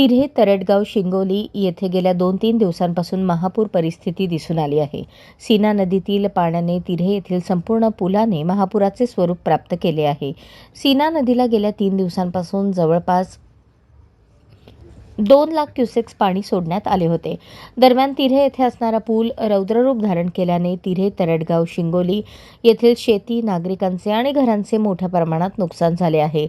तिऱ्हे तरटगाव शिंगोली येथे गेल्या दोन तीन दिवसांपासून महापूर परिस्थिती दिसून आली आहे. सीना नदीतील पाण्याने तिऱ्हे येथील संपूर्ण पुलाने महापुराचे स्वरूप प्राप्त केले आहे. सीना नदीला गेल्या तीन दिवसांपासून जवळपास दोन लाख क्युसेक्स पाणी सोडण्यात आले होते. दरम्यान तिऱ्हे येथे असणारा पूल रौद्ररूप धारण केल्याने तिऱ्हे तरडगाव शिंगोली येथील शेती नागरिकांचे आणि घरांचे मोठ्या प्रमाणात नुकसान झाले आहे.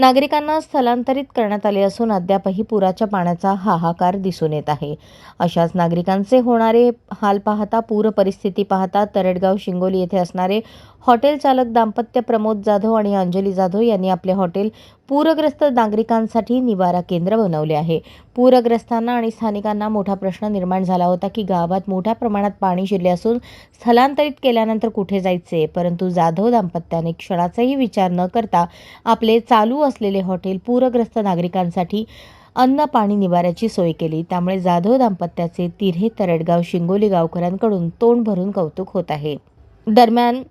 नागरिकांना स्थलांतरित करण्यात आले असून अद्यापही पुराच्या पाण्याचा हाहाकार दिसून येत आहे. अशाच नागरिकांचे होणारे हाल पाहता पूर परिस्थिती पाहता तरडगाव शिंगोली येथे असणारे हॉटेल चालक दाम्पत्य प्रमोद जाधव आणि अंजली जाधव यांनी आपले हॉटेल पूरग्रस्त नागरिकांसाठी निवारा केंद्र बनवले आहे. पूरग्रस्तांना आणि स्थानिकांना मोठा प्रश्न निर्माण झाला होता की गावात मोठ्या प्रमाणात पाणी शिरले असून स्थलांतरित केल्यानंतर कुठे जायचे? परंतु जाधव दाम्पत्याने क्षणाचाही विचार न करता आपले चालू असलेले हॉटेल पूरग्रस्त नागरिकांसाठी अन्न पाणी निवाऱ्याची सोय केली. त्यामुळे जाधव दाम्पत्याचे तिऱ्हे तरडगाव शिंगोली गावकऱ्यांकडून तोंड भरून कौतुक होत आहे. दरम्यान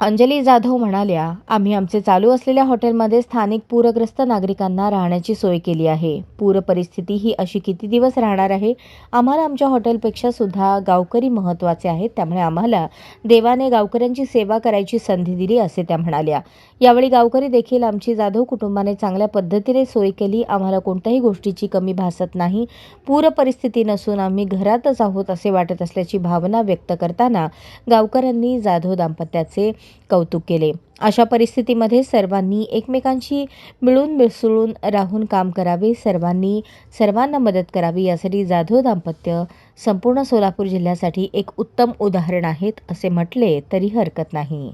अंजली जाधव म्हणाल्या आम्ही आमचे चालू असलेल्या हॉटेलमध्ये स्थानिक पूरग्रस्त नागरिकांना राहण्याची सोय केली आहे. पूर परिस्थिती ही अशी किती दिवस राहणार आहे? आम्हाला आमच्या हॉटेलपेक्षा सुद्धा गावकरी महत्त्वाचे आहेत. त्यामुळे आम्हाला देवाने गावकऱ्यांची सेवा करायची संधी दिली असे त्या म्हणाल्या. यावेळी गावकरी देखील आमची जाधव कुटुंबाने चांगल्या पद्धतीने सोय केली. आम्हाला कोणत्याही गोष्टीची कमी भासत नाही. पूर परिस्थिती नसून आम्ही घरातच आहोत असे वाटत असल्याची भावना व्यक्त करताना गावकऱ्यांनी जाधव दाम्पत्याचे कौतुक केले. अशा परिस्थितीमध्ये सर्वांनी एकमेकांशी मिळून मिसळून राहून काम करावे सर्वांनी सर्वांना मदत करावी यासाठी जाधव दाम्पत्य संपूर्ण सोलापूर जिल्ह्यासाठी एक उत्तम उदाहरण आहेत असे म्हटले तरी हरकत नाही.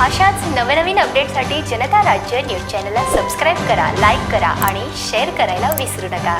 अशाच नवनवीन अपडेटसाठी जनता राज्य न्यूज चॅनलला सबस्क्राईब करा लाईक करा आणि शेअर करायला विसरू नका.